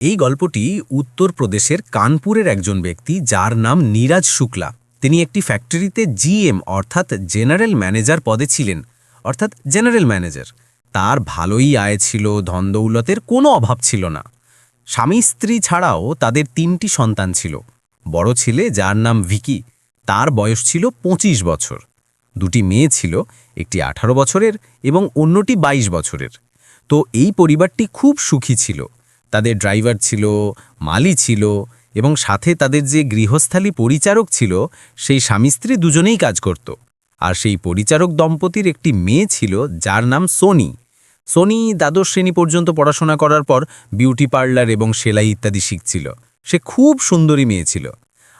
এই গল্পটি উত্তরপ্রদেশের কানপুরের একজন ব্যক্তি যার নাম নীরাজ শুক্লা। তিনি একটি ফ্যাক্টরিতে জিএম অর্থাৎ জেনারেল ম্যানেজার পদে ছিলেন, অর্থাৎ জেনারেল ম্যানেজার। তার ভালোই আয় ছিল ধনদৌলতের কোনো অভাব ছিল না। স্বামী স্ত্রী ছাড়াও তাদের তিনটি সন্তান ছিল। বড় ছেলে যার নাম ভিকি, তার বয়স ছিল ২৫ বছর। দুটি মেয়ে ছিল, একটি আঠারো বছরের এবং অন্যটি ২২ বছরের। তো এই পরিবারটি খুব সুখী ছিল। তাদের ড্রাইভার ছিল, মালি ছিল এবং সাথে তাদের যে গৃহস্থালী পরিচারক ছিল, সেই স্বামী স্ত্রী দুজনেই কাজ করত। আর সেই পরিচারক দম্পতির একটি মেয়ে ছিল, যার নাম সোনি। সোনি দ্বাদশ শ্রেণি পর্যন্ত পড়াশোনা করার পর বিউটি পার্লার এবং সেলাই ইত্যাদি শিখছিল। সে খুব সুন্দরী মেয়ে ছিল।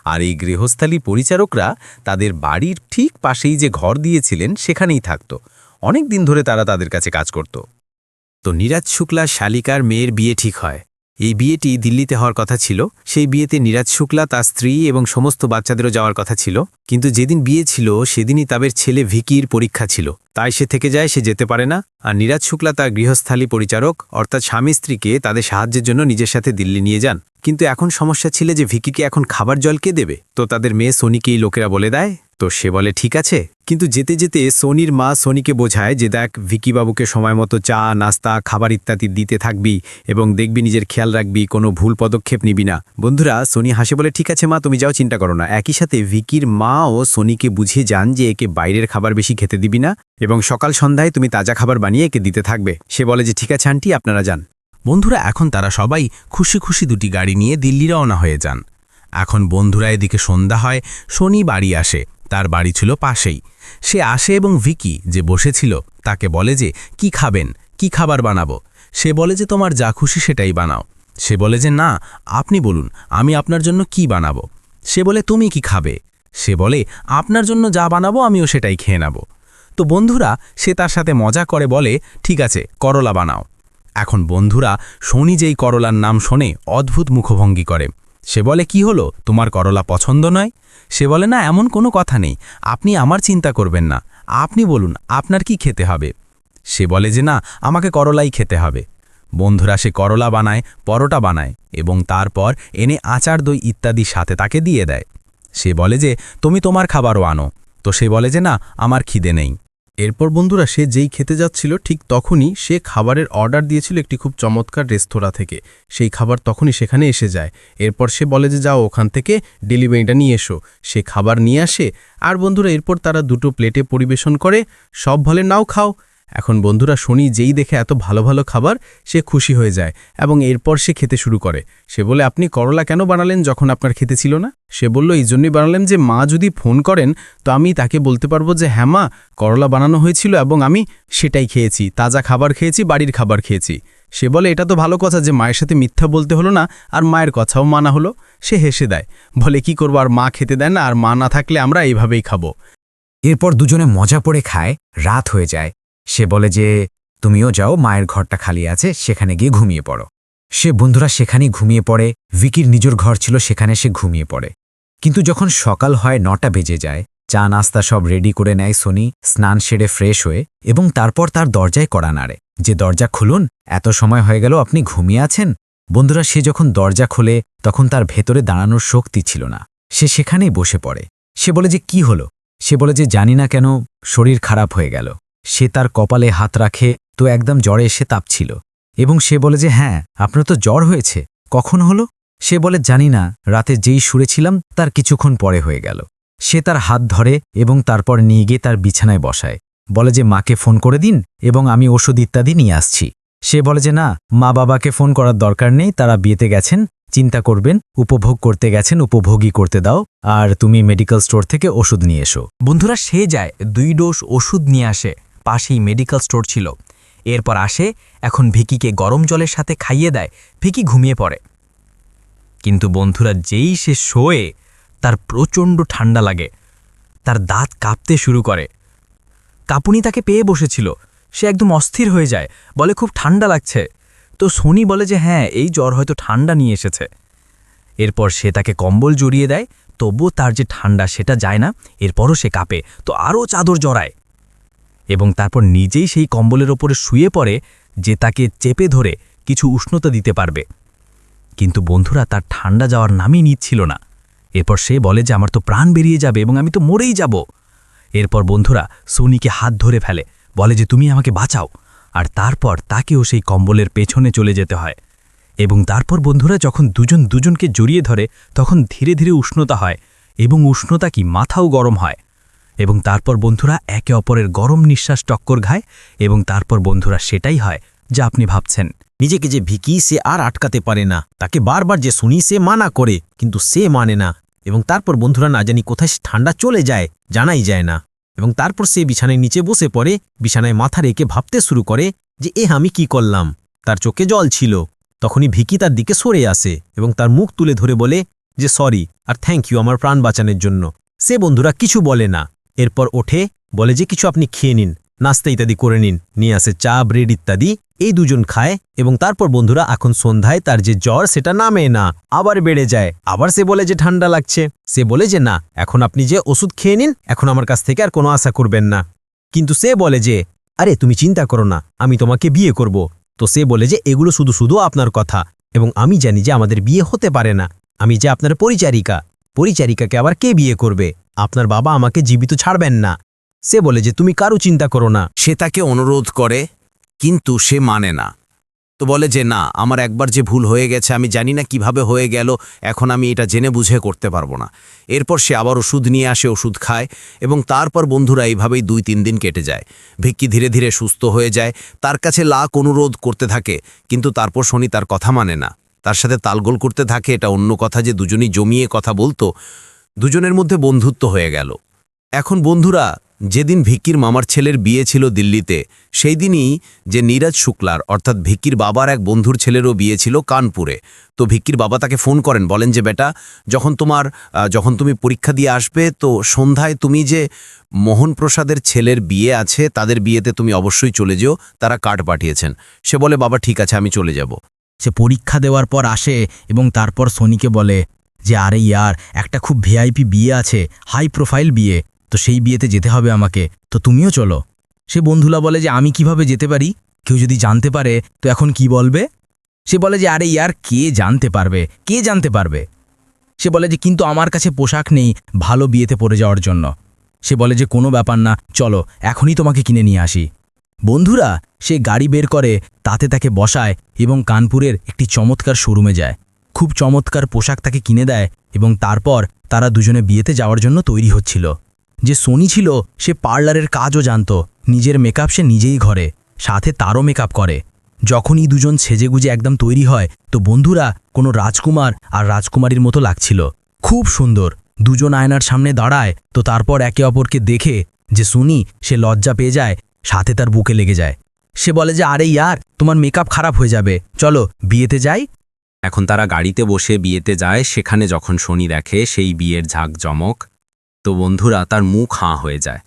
আর এই গৃহস্থালী পরিচারকরা তাদের বাড়ির ঠিক পাশেই যে ঘর দিয়েছিলেন, সেখানেই থাকত। অনেক দিন ধরে তারা তাদের কাছে কাজ করত। তো নীরাজ শুক্লা শালিকার মেয়ের বিয়ে ঠিক হয়। এই বিয়েটি দিল্লিতে হওয়ার কথা ছিল। সেই বিয়েতে নীরাজ শুক্লা তার স্ত্রী এবং সমস্ত বাচ্চাদেরও যাওয়ার কথা ছিল। কিন্তু যেদিন বিয়ে ছিল, সেদিনই তাদের ছেলে ভিকির পরীক্ষা ছিল। তাই সে থেকে যায়, সে যেতে পারে না। আর নীরাজ শুক্লা তার গৃহস্থালী পরিচারক, অর্থাৎ স্বামী স্ত্রীকে তাদের সাহায্যের জন্য নিজের সাথে দিল্লি নিয়ে যান। কিন্তু এখন সমস্যা ছিল যে ভিকিকে এখন খাবার জল কে দেবে? তো তাদের মেয়ে সোনিকেই লোকেরা বলে দেয় তো সে বলে, ঠিক আছে। কিন্তু যেতে যেতে সোনির মা সোনিকে বোঝায় যে, দেখ ভিকি বাবুকে সময় মতো চা, নাস্তা, খাবার ইত্যাদি দিতে থাকবি এবং দেখবি নিজের খেয়াল রাখবি, কোনো ভুল পদক্ষেপ নিবি না। বন্ধুরা, সোনি হাসে বলে, ঠিক আছে মা, তুমি যাও, চিন্তা করো না। একই সাথে ভিকির মাও সোনিকে বুঝিয়ে যান যে, একে বাইরের খাবার বেশি খেতে দিবি না এবং সকাল সন্ধ্যায় তুমি তাজা খাবার বানিয়ে একে দিতে থাকবে। সে বলে যে, ঠিক আছে আন্টি, আপনারা যান। বন্ধুরা, এখন তারা সবাই খুশি খুশি দুটি গাড়ি নিয়ে দিল্লি রওনা হয়ে যান। এখন বন্ধুরা, এদিকে সন্ধ্যা হয় শনি বাড়ি আসে। তার বাড়ি ছিল পাশেই। সে আসে এবং ভিকি, যে বসেছিল, তাকে বলে যে, কি খাবেন? কি খাবার বানাবো? সে বলে যে, তোমার যা খুশি সেটাই বানাও। সে বলে যে, না, আপনি বলুন, আমি আপনার জন্য কি বানাবো? সে বলে, তুমি কি খাবে? সে বলে, আপনার জন্য যা বানাবো, আমিও সেটাই খেয়ে নেব। তো বন্ধুরা, সে তার সাথে মজা করে বলে, ঠিক আছে, করলা বানাও। এখন বন্ধুরা, শনি যেই করলার নাম শোনে, অদ্ভুত মুখভঙ্গি করে। সে বলে, কি হলো? তোমার করলা পছন্দ নয়? সে বলে, না, এমন কোনো কথা নেই। আপনি আমার চিন্তা করবেন না। আপনি বলুন, আপনার কি খেতে হবে? সে বলে যে, না, আমাকে করলাই খেতে হবে। বন্ধুরা, সে করলা বানায়, পরোটা বানায় এবং তারপর এনে আচার, দই ইত্যাদি সাথে তাকে দিয়ে দেয়। সে বলে যে, তুমি তোমার খাবারও আনো। তো সে বলে যে, না, আমার খিদে নেই। এরপর বন্ধুরা সে যেই খেতে যাচ্ছিল ঠিক তখনই সে খাবারের অর্ডার দিয়েছিল একটি খুব চমৎকার রেস্তোরাঁ থেকে। সেই খাবার তখনই সেখানে এসে যায়। এরপর সে বলে যে, যাও ওখান থেকে ডেলিভারিটা নিয়ে এসো। সে খাবার নিয়ে আসে, আর বন্ধুরা এরপর তারা দুটো প্লেটে পরিবেশন করে, সব বলে নাও খাও। এখন বন্ধুরা শনি যেই দেখে এত ভালো ভালো খাবার, সে খুশি হয়ে যায় এবং এরপর সে খেতে শুরু করে। সে বলে, আপনি করলা কেন বানালেন যখন আপনার খেতে ছিল না? সে বলল, এই জন্যই বানালেন যে মা যদি ফোন করেন, তো আমি তাকে বলতে পারব যে হ্যাঁ মা, করলা বানানো হয়েছিল এবং আমি সেটাই খেয়েছি, তাজা খাবার খেয়েছি, বাড়ির খাবার খেয়েছি। সে বলে, এটা তো ভালো কথা যে মায়ের সাথে মিথ্যা বলতে হলো না, আর মায়ের কথাও মানা হলো। সে হেসে দেয়, বলে, কি করব, আর মা খেতে দেয় না, আর মা না থাকলে আমরা এইভাবেই খাব। এরপর দুজনে মজা পড়ে খায়, রাত হয়ে যায়। সে বলে যে, তুমিও যাও, মায়ের ঘরটা খালি আছে, সেখানে গিয়ে ঘুমিয়ে পড়ো। সে বন্ধুরা সেখানেই ঘুমিয়ে পড়ে, ভিকির নিজের ঘর ছিল, সেখানে সে ঘুমিয়ে পড়ে। কিন্তু যখন সকাল হয় নটা বেজে যায়, চা নাস্তা সব রেডি করে নেয় সোনি, স্নান সেরে ফ্রেশ হয়ে এবং তারপর তার দরজায় কড়া নাড়ে। যে দরজা খুলুন, এত সময় হয়ে গেল, আপনি ঘুমিয়ে আছেন? বন্ধুরা সে যখন দরজা খোলে, তখন তার ভেতরে দাঁড়ানোর শক্তি ছিল না। সে সেখানেই বসে পড়ে। সে বলে যে, কি হলো? সে বলে যে, জানি না কেন, শরীর খারাপ হয়ে গেল। সে তার কপালে হাত রাখে, তো একদম জ্বরে এসে তাপছিল। এবং সে বলে যে হ্যাঁ আপনার তো জ্বর হয়েছে। কখন হলো? সে বলে, জানি না, রাতে যেই সুরেছিলাম তার কিছুক্ষণ পরে হয়ে গেল। সে তার হাত ধরে এবং তারপর নিয়ে গিয়ে তার বিছানায় বসায়। বলে যে, মাকে ফোন করে দিন এবং আমি ওষুধ ইত্যাদি নিয়ে আসছি। সে বলে যে, না, মা বাবাকে ফোন করার দরকার নেই, তারা বিয়েতে গেছেন, চিন্তা করবেন, উপভোগ করতে গেছেন উপভোগী করতে দাও, আর তুমি মেডিকেল স্টোর থেকে ওষুধ নিয়ে এসো। বন্ধুরা, সে যায়, দুই ডোজ ওষুধ নিয়ে আসে। পাশেই মেডিকেল স্টোর ছিল। এরপর আসে, এখন ভিকিকে গরম জলের সাথে খাইয়ে দেয়, ভিকি ঘুমিয়ে পড়ে। কিন্তু বন্ধুরা, যেই সে শোয়ে, তার প্রচণ্ড ঠান্ডা লাগে। তার দাঁত কাঁপতে শুরু করে। কাপুনি তাকে পেয়ে বসেছিল। সে একদম অস্থির হয়ে যায়, বলে, খুব ঠান্ডা লাগছে। তো সোনি বলে যে হ্যাঁ এই জ্বর হয়তো ঠান্ডা নিয়ে এসেছে। এরপর সে তাকে কম্বল জড়িয়ে দেয়। তবুও তার যে ঠান্ডা সেটা যায় না। এরপরও সে কাঁপে। তো আরও চাদর জড়ায়। এবং তারপর নিজেই সেই কম্বলের ওপরে শুয়ে পড়ে যে তাকে চেপে ধরে কিছু উষ্ণতা দিতে পারবে। কিন্তু বন্ধুরা, তার ঠান্ডা যাওয়ার নামই নিচ্ছিল না। এরপর সে বলে যে, আমার তো প্রাণ বেরিয়ে যাবে এবং আমি তো মরেই যাব। এরপর বন্ধুরা, সোনিকে হাত ধরে ফেলে, বলে যে, তুমি আমাকে বাঁচাও। আর তারপর তাকেও সেই কম্বলের পেছনে চলে যেতে হয়। এবং তারপর বন্ধুরা, যখন দুজন দুজনকে জড়িয়ে ধরে, তখন ধীরে ধীরে উষ্ণতা হয় এবং উষ্ণতা কি মাথাও গরম হয়। এবং তারপর বন্ধুরা একে অপরের গরম নিঃশ্বাস টক্কর খায় এবং তারপর বন্ধুরা সেটাই হয় যা আপনি ভাবছেন। নিজেকে যে ভিকি সে আর আটকাতে পারে না। তাকে বারবার যে শুনি সে মানা করে, কিন্তু সে মানে না। এবং তারপর বন্ধুরা না জানি কোথায় ঠান্ডা চলে যায়, জানাই যায় না। এবং তারপর সে বিছানায় নিচে বসে পড়ে, বিছানায় মাথা রেখে ভাবতে শুরু করে যে, এ, আমি কি করলাম? তার চোখে জল ছিল। তখনই ভিকি তার দিকে সরে আসে এবং তার মুখ তুলে ধরে বলে যে, সরি, আর থ্যাংক ইউ আমার প্রাণ বাঁচানোর জন্য। সে বন্ধুরা কিছু বলে না। এরপর ওঠে, বলে যে কিছু আপনি খেয়ে নিন, নাস্তা ইত্যাদি করে নিন, নিয়ে আসে চা, ব্রেড ইত্যাদি, এই দুজন খায় এবং তারপর বন্ধুরা এখন সন্ধ্যায় তার যে জ্বর সেটা নামে না, আবার বেড়ে যায়। আবার সে বলে যে ঠান্ডা লাগছে। সে বলে যে, না, এখন আপনি যে ওষুধ খেয়ে নিন, এখন আমার কাছ থেকে আর কোনো আশা করবেন না। কিন্তু সে বলে যে, আরে, তুমি চিন্তা করো না, আমি তোমাকে বিয়ে করব। তো সে বলে যে, এগুলো শুধু শুধু আপনার কথা এবং আমি জানি যে আমাদের বিয়ে হতে পারে না। আমি যে আপনার পরিচারিকা, পরিচারিকাকে আবার কে বিয়ে করবে? আপনার বাবা আমাকে জীবিত ছাড়বেন না। সে বলে যে, তুমি কারও চিন্তা করো না। সে তাকে অনুরোধ করে, কিন্তু সে মানে না। তো বলে যে, না, আমার একবার যে ভুল হয়ে গেছে, আমি জানি না কীভাবে হয়ে গেল, এখন আমি এটা জেনে বুঝে করতে পারব না। এরপর সে আবার ওষুধ নিয়ে আসে, ওষুধ খায় এবং তারপর বন্ধুরা এইভাবেই দুই তিন দিন কেটে যায়। ভিক্কি ধীরে ধীরে সুস্থ হয়ে যায়, তার কাছে লাখ অনুরোধ করতে থাকে, কিন্তু তারপর শনি তার কথা মানে না। তার সাথে তালগোল করতে থাকে, এটা অন্য কথা যে দুজনই জমিয়ে কথা বলতো। দুজনের মধ্যে বন্ধুত্ব হয়ে গেল। এখন বন্ধুরা, যেদিন ভিকির মামার ছেলের বিয়ে ছিল দিল্লিতে, সেই দিনই যে নীরাজ শুক্লার, অর্থাৎ ভিকির বাবার এক বন্ধুর ছেলেরও বিয়ে ছিল কানপুরে। তো ভিকির বাবা তাকে ফোন করেন, বলেন যে, বেটা, যখন তোমার যখন তুমি পরীক্ষা দিয়ে আসবে, তো সন্ধ্যায় তুমি যে মোহন প্রসাদের ছেলের বিয়ে আছে, তাদের বিয়েতে তুমি অবশ্যই চলে যেও, তারা কার্ড পাঠিয়েছেন। সে বলে, বাবা, ঠিক আছে, আমি চলে যাব। সে পরীক্ষা দেওয়ার পর আসে এবং তারপর সোনিকে বলে যে আরে ইয়ার, একটা খুব ভিআইপি বিয়ে আছে হাই প্রোফাইল বিয়ে, তো সেই বিয়েতে যেতে হবে আমাকে, তো তুমিও চলো। সে বন্ধুলা বলে যে আমি কীভাবে যেতে পারি? কেউ যদি জানতে পারে, তো এখন কি বলবে? সে বলে যে আরে ইয়ার, কে জানতে পারবে? কে জানতে পারবে? সে বলে যে কিন্তু আমার কাছে পোশাক নেই, ভালো বিয়েতে পরে যাওয়ার জন্য। সে বলে যে কোনো ব্যাপার না, চলো, এখনই তোমাকে কিনে নিয়ে আসি। বন্ধুরা, সে গাড়ি বের করে, তাতে তাকে বসায় এবং কানপুরের একটি চমৎকার শোরুমে যায়। খুব চমৎকার পোশাক তাকে কিনে দেয় এবং তারপর তারা দুজনে বিয়েতে যাওয়ার জন্য তৈরি হচ্ছিল। যে সোনি ছিল, সে পার্লারের কাজও জানত, নিজের মেকআপ সে নিজেই ঘরে, সাথে তারও মেকআপ করে। যখনই দুজন সেজেগুজে একদম তৈরি হয়, তো বন্ধুরা কোনো রাজকুমার আর রাজকুমারীর মতো লাগছিল। খুব সুন্দর, দুজন আয়নার সামনে দাঁড়ায়, তো তারপর একে অপরকে দেখে যে শুনি সে লজ্জা পেয়ে যায়, সাথে তার বুকে লেগে যায়। সে বলে যে, আরে ইয়ার, তোমার মেকআপ খারাপ হয়ে যাবে, চলো বিয়েতে যাই এখন তারা গাড়িতে বসে বিয়েতে যায়, সেখানে যখন শনি দেখে সেই বিয়ের ঝাঁক জমক, তো বন্ধুরা তার মুখ হাঁ হয়ে যায়।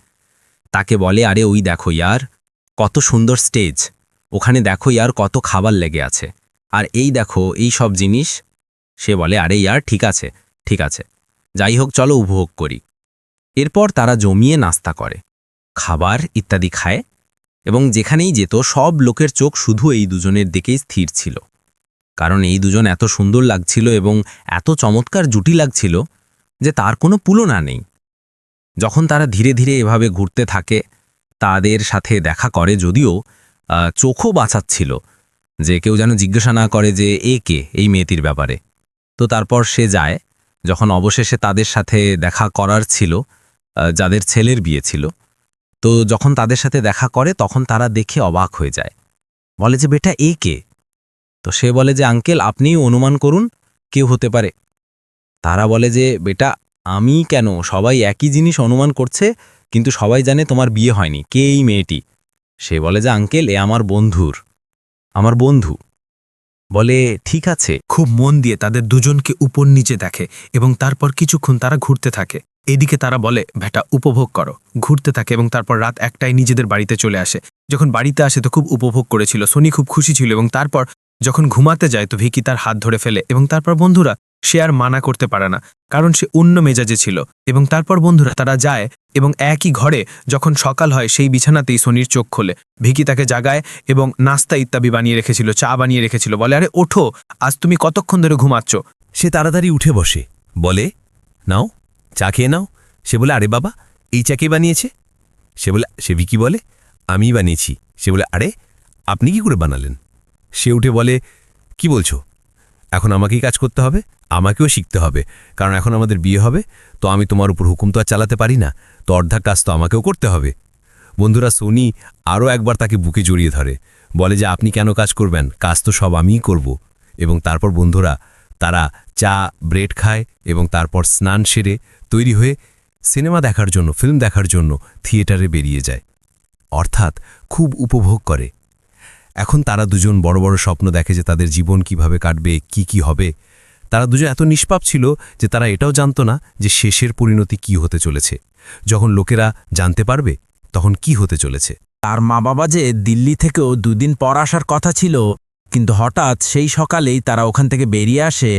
তাকে বলে, আরে ওই দেখো ইয়ার, কত সুন্দর স্টেজ, ওখানে দেখো ইয়ার কত খাবার লেগে আছে। আর এই দেখো, এই সব জিনিস। সে বলে, আরে ইয়ার, ঠিক আছে ঠিক আছে, যাই হোক, চলো উপভোগ করি। এরপর তারা জমিয়ে নাস্তা করে, খাবার ইত্যাদি খায়, এবং যেখানেই যেত সব লোকের চোখ শুধু এই দুজনের দিকেই স্থির ছিল। কারণ এই দুজন এত সুন্দর লাগছিল এবং এত চমৎকার জুটি লাগছিল যে তার কোনো তুলনা নেই। যখন তারা ধীরে ধীরে এভাবে ঘুরতে থাকে, তাদের সাথে দেখা করে যদিও চোখও বাঁচাচ্ছিল যে কেউ যেন জিজ্ঞাসা না করে যে এ কে এই মেয়েটির ব্যাপারে। তো তারপর সে যায়, যখন অবশেষে তাদের সাথে দেখা করার ছিল যাদের ছেলের বিয়ে ছিল। তো যখন তাদের সাথে দেখা করে, তখন তারা দেখে অবাক হয়ে যায়। বলে যে, বেটা, এ কে? তো সে বলে যে, আঙ্কেল, আপনিই অনুমান করুন কেউ হতে পারে। তারা বলে যে, বেটা, আমি কেন? সবাই একই জিনিস অনুমান করছে, কিন্তু সবাই জানে তোমার বিয়ে হয়নি। কে এই মেয়েটি? সে বলে যে, আঙ্কেল, এ আমার বন্ধুর, আমার বন্ধু। বলে, ঠিক আছে। খুব মন দিয়ে তাদের দুজনকে উপর নিচে দেখে এবং তারপর কিছুক্ষণ তারা ঘুরতে থাকে। এদিকে তারা বলে ভেটা উপভোগ করো। ঘুরতে থাকে এবং তারপর রাত একটাই নিজেদের বাড়িতে চলে আসে। যখন বাড়িতে আসে তো খুব উপভোগ করেছিল। সোনি খুব খুশি ছিল এবং তারপর যখন ঘুমাতে যায় তো ভিকি তার হাত ধরে ফেলে এবং তারপর বন্ধুরা, সে আর মানা করতে পারে না, কারণ সে অন্য মেজাজে ছিল এবং তারপর বন্ধুরা তারা যায় এবং একই ঘরে যখন সকাল হয় সেই বিছানাতেই সোনির চোখ খোলে। ভিকি তাকে জাগায় এবং নাস্তা ইত্যাদি বানিয়ে রেখেছিল, চা বানিয়ে রেখেছিল, বলে, আরে, ওঠো, আজ তুমি কতক্ষণ ধরে ঘুমাচ্ছ? সে তাড়াতাড়ি উঠে বসে, বলে, নাও, চা খেয়ে নাও। সে বলে, আরে বাবা, এই চা কে বানিয়েছে? সে বলে, সে ভিকি বলে, আমিই বানিয়েছি। সে বলে, আরে, আপনি কি করে বানালেন? সে উঠে বলে, কি বলছো? এখন আমাকেই কাজ করতে হবে, আমাকেও শিখতে হবে। কারণ এখন আমাদের বিয়ে হবে, তো আমি তোমার উপর হুকুম তো আর চালাতে পারি না। তো অর্ধা কাজ তো আমাকেও করতে হবে। বন্ধুরা, সোনি আরও একবার তাকে বুকে জড়িয়ে ধরে। বলে যে, আপনি কেন কাজ করবেন? কাজ তো সব আমিই করব। এবং তারপর বন্ধুরা, তারা চা, ব্রেড খায় এবং তারপর স্নান সেরে তৈরি হয়ে সিনেমা দেখার জন্য, ফিল্ম দেখার জন্য থিয়েটারে বেরিয়ে যায়। অর্থাৎ খুব উপভোগ করে। এখন তারা দুজন বড় বড় স্বপ্ন দেখে যে তাদের জীবন কীভাবে কাটবে, কি কি হবে। তারা দুজন এত নিষ্পাপ ছিল যে তারা এটাও জানত না যে শেষের পরিণতি কি হতে চলেছে। যখন লোকেরা জানতে পারবে তখন কি হতে চলেছে। তার মা বাবা যে দিল্লি থেকেও দুদিন পর আসার কথা ছিল, কিন্তু হঠাৎ সেই সকালেই তারা ওখান থেকে বেরিয়ে আসে,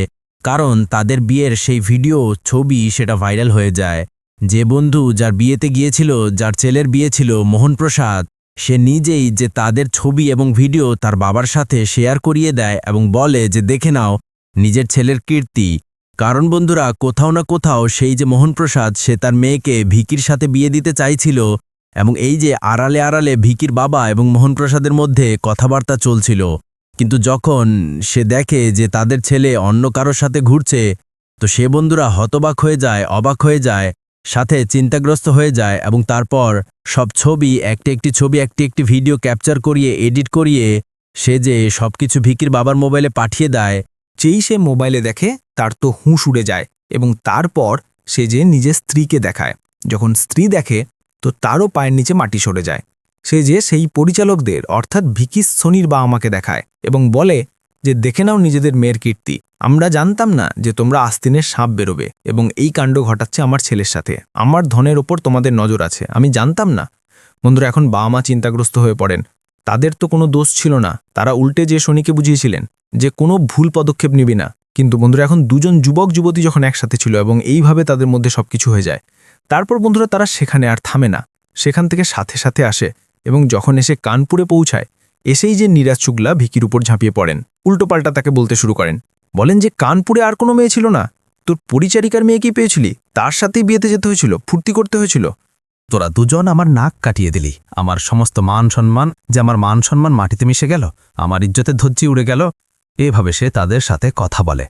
কারণ তাদের বিয়ের সেই ভিডিও, ছবি সেটা ভাইরাল হয়ে যায়। যে বন্ধু যার বিয়েতে গিয়েছিল, যার ছেলের বিয়ে ছিল, মোহনপ্রসাদ সে নিজেই যে তাদের ছবি এবং ভিডিও তার বাবার সাথে শেয়ার করিয়ে দেয় এবং বলে যে, দেখে নাও, নিজের ছেলের কীর্তি। কারণ বন্ধুরা, কোথাও না কোথাও সেই যে মোহনপ্রসাদ, সে তার মেয়েকে ভিকির সাথে বিয়ে দিতে চাইছিল এবং এই যে আড়ালে আড়ালে ভিকির বাবা এবং মোহনপ্রসাদের মধ্যে কথাবার্তা চলছিল। কিন্তু যখন সে দেখে যে তাদের ছেলে অন্য কারোর সাথে ঘুরছে, তো সে বন্ধুরা হতবাক হয়ে যায়, অবাক হয়ে যায়, সাথে চিন্তাগ্রস্ত হয়ে যায় এবং তারপর সব ছবি, একটি একটি ছবি, একটি একটি ভিডিও ক্যাপচার করিয়ে, এডিট করিয়ে সে যে সব কিছু ভিকির বাবার মোবাইলে পাঠিয়ে দেয়। যেই সে মোবাইলে দেখে, তার তো হুঁশ উড়ে যায় এবং তারপর সে যে নিজের স্ত্রীকে দেখায়। যখন স্ত্রী দেখে, তো তারও পায়ের নিচে মাটি সরে যায়। সে যে সেই পরিচালকদের, অর্থাৎ ভিকিস সোনির বা আমাকে দেখায় এবং বলে যে দেখে নাও নিজেদের মেয়ের কীর্তি। আমরা জানতাম না যে তোমরা আস্তিনের সাপ বেরোবে এবং এই কাণ্ড ঘটাচ্ছে আমার ছেলের সাথে। আমার ধনের ওপর তোমাদের নজর আছে। আমি জানতাম না। বন্ধুরা, এখন বাবা মা চিন্তাগ্রস্ত হয়ে পড়েন। তাদের তো কোনো দোষ ছিল না। তারা উল্টে যে শনিকে বুঝিয়েছিলেন যে কোনো ভুল পদক্ষেপ নিবি না। কিন্তু বন্ধুরা, এখন দুজন যুবক যুবতী যখন একসাথে ছিল এবং এইভাবে তাদের মধ্যে সবকিছু হয়ে যায়, তারপর বন্ধুরা তারা সেখানে আর থামে না। সেখান থেকে সাথে সাথে আসে এবং যখন এসে কানপুরে পৌঁছায়, এসেই যে নীরাজ শুক্লা ভিকির উপর ঝাঁপিয়ে পড়েন। উল্টোপাল্টা তাকে বলতে শুরু করেন। বলেন যে, কানপুরে আর কোনো মেয়ে ছিল না। তোর পরিচারিকার মেয়েকেই পেয়েছিলি? তার সাথেই বিয়েতে যেতে হয়েছিল, ফুর্তি করতে হয়েছিল। তোরা দুজন আমার নাক কাটিয়ে দিলি। আমার সমস্ত মান সম্মান যে আমার মান সম্মান মাটিতে মিশে গেল, আমার ইজ্জতের ধজ্জি উড়ে গেল, এভাবে সে তাদের সাথে কথা বলে।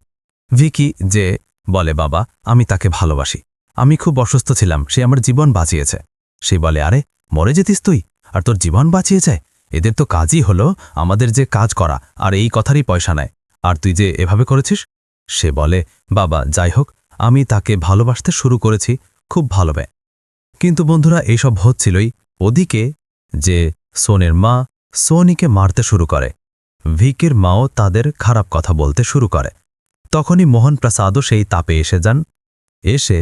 ভিকি যে, বলে, বাবা, আমি তাকে ভালোবাসি। আমি খুব অসুস্থ ছিলাম, সে আমার জীবন বাঁচিয়েছে। সে বলে, আরে, মরে যেতিস তুই, আর তোর জীবন বাঁচিয়েছে? এদের তো কাজই হলো আমাদের যে কাজ করা, আর এই কথারই পয়সা নেয়। আর তুই যে এভাবে করেছিস? সে বলে, বাবা, যাই হোক, আমি তাকে ভালোবাসতে শুরু করেছি, খুব ভালোবে কিন্তু বন্ধুরা, এইসব হচ্ছিলই ওদিকে যে সোনের মা সোনিকে মারতে শুরু করে। ভিকের মাও তাদের খারাপ কথা বলতে শুরু করে। তখনই মোহন প্রসাদও সেই তাপে এসে যান। এসে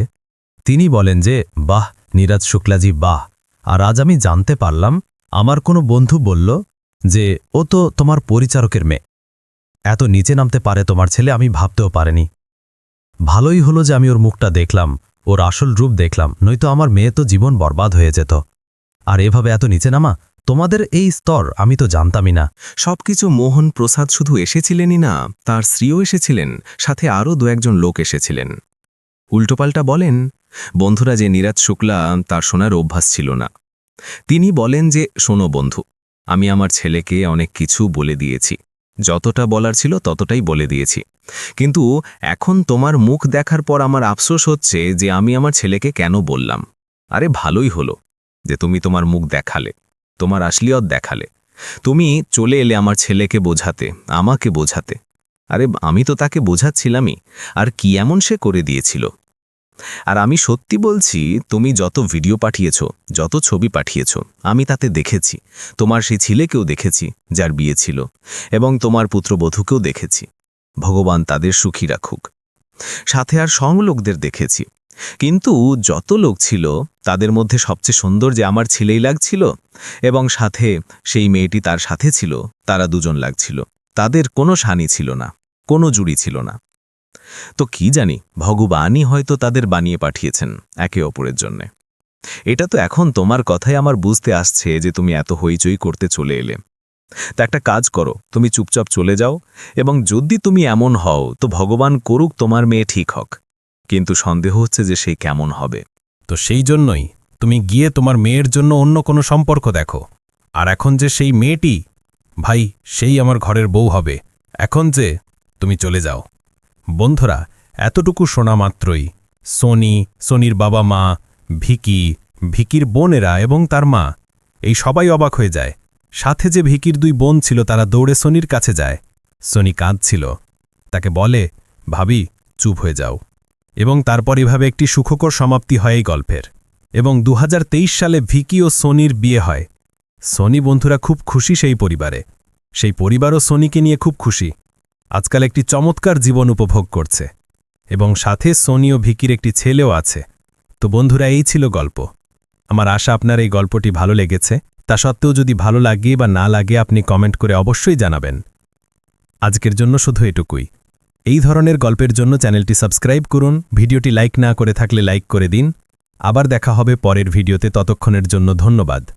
তিনি বলেন যে, বাহ, নীরাজ শুক্লাজি, বাহ। আর আজ আমি জানতে পারলাম আমার কোনো বন্ধু বলল যে, ও তো তোমার পরিচারকের মেয়ে। এত নিচে নামতে পারে তোমার ছেলে আমি ভাবতেও পারেনি। ভালোই হলো যে আমি ওর মুখটা দেখলাম, ওর আসল রূপ দেখলাম, নয়তো আমার মেয়ে তো জীবন বরবাদ হয়ে যেত। আর এভাবে এত নিচে নামা? তোমাদের এই স্তর আমি তো জানতামই না। সবকিছু মোহন প্রসাদ শুধু এসেছিলেনই না, তার স্ত্রীও এসেছিলেন, সাথে আরও দু একজন লোক এসেছিলেন। উল্টোপাল্টা বলেন, বন্ধুরা যে নীরাজ শুক্লা, তার শোনার অভ্যাস ছিল না। তিনি বলেন যে, শোনো বন্ধু, আমি আমার ছেলেকে অনেক কিছু বলে দিয়েছি। যতটা বলার ছিল ততটাই বলে দিয়েছি। কিন্তু এখন তোমার মুখ দেখার পর আমার আফসোস হচ্ছে যে, আমি আমার ছেলেকে কেন বললাম। আরে ভালোই হলো যে, তুমি তোমার মুখ দেখালে, তোমার আসলিয়ত দেখালে। তুমি চলে এলে আমার ছেলেকে বোঝাতে, আমাকে বোঝাতে। আরে আমি তো তাকে বোঝাচ্ছিলামই, আর কি এমন সে করে দিয়েছিল? আর আমি সত্যি বলছি, তুমি যত ভিডিও পাঠিয়েছ, যত ছবি পাঠিয়েছ, আমি তাতে দেখেছি। তোমার সেই ছেলেকেও দেখেছি, যার বিয়ে ছিল, এবং তোমার পুত্রবধূকেও দেখেছি। ভগবান তাদের সুখী রাখুক। সাথে আর সংলোকদের দেখেছি। কিন্তু যত লোক ছিল, তাদের মধ্যে সবচেয়ে সুন্দর যে আমার ছেলেই লাগছিল, এবং সাথে সেই মেয়েটি তার সাথে ছিল, তারা দুজন লাগছিল। তাদের কোনো সানি ছিল না, কোনো জুড়ি ছিল না। তো কি জানি, ভগবানই হয়তো তাদের বানিয়ে পাঠিয়েছেন একে অপরের জন্যে। এটা তো এখন তোমার কথাই আমার বুঝতে আসছে যে তুমি এত হইচই করতে চলে এলে। তা একটা কাজ করো, তুমি চুপচাপ চলে যাও, এবং যদি তুমি এমন হও, তো ভগবান করুক তোমার মেয়ে ঠিক হক। কিন্তু সন্দেহ হচ্ছে যে সে কেমন হবে। তো সেই জন্যই তুমি গিয়ে তোমার মেয়ের জন্য অন্য কোনো সম্পর্ক দেখো। আর এখন যে সেই মেয়েটি, ভাই, সেই আমার ঘরের বউ হবে। এখন যে তুমি চলে যাও। বন্ধুরা, এতটুকু শোনা মাত্রই। সোনি, সোনির বাবা মা, ভিকি, ভিকির বোনেরা এবং তার মা, এই সবাই অবাক হয়ে যায়। সাথে যে ভিকির দুই বোন ছিল, তারা দৌড়ে সোনির কাছে যায়। সোনি কাঁদছিল। তাকে বলে, ভাবি, চুপ হয়ে যাও। এবং তারপর এভাবে একটি সুখকর সমাপ্তি হয় এই গল্পের। এবং দু হাজার তেইশ সালে ভিকি ও সোনির বিয়ে হয়। সোনি বন্ধুরা খুব খুশি সেই পরিবারে। সেই পরিবারও সোনিকে নিয়ে খুব খুশি। আজকাল একটি চমৎকার জীবন উপভোগ করছে। এবং সাথে সোনি ও ভিকির একটি ছেলেও আছে। তো বন্ধুরা, এই ছিল গল্প। আমার আশা আপনার এই গল্পটি ভালো লেগেছে। তা সত্ত্বেও যদি ভালো লাগে বা না লাগে, আপনি কমেন্ট করে অবশ্যই জানাবেন। আজকের জন্য শুধু এটুকুই। এই ধরনের গল্পের জন্য চ্যানেলটি সাবস্ক্রাইব করুন, ভিডিওটি লাইক না করে থাকলে লাইক করে দিন। আবার দেখা হবে পরের ভিডিওতে, ততক্ষণের জন্য ধন্যবাদ।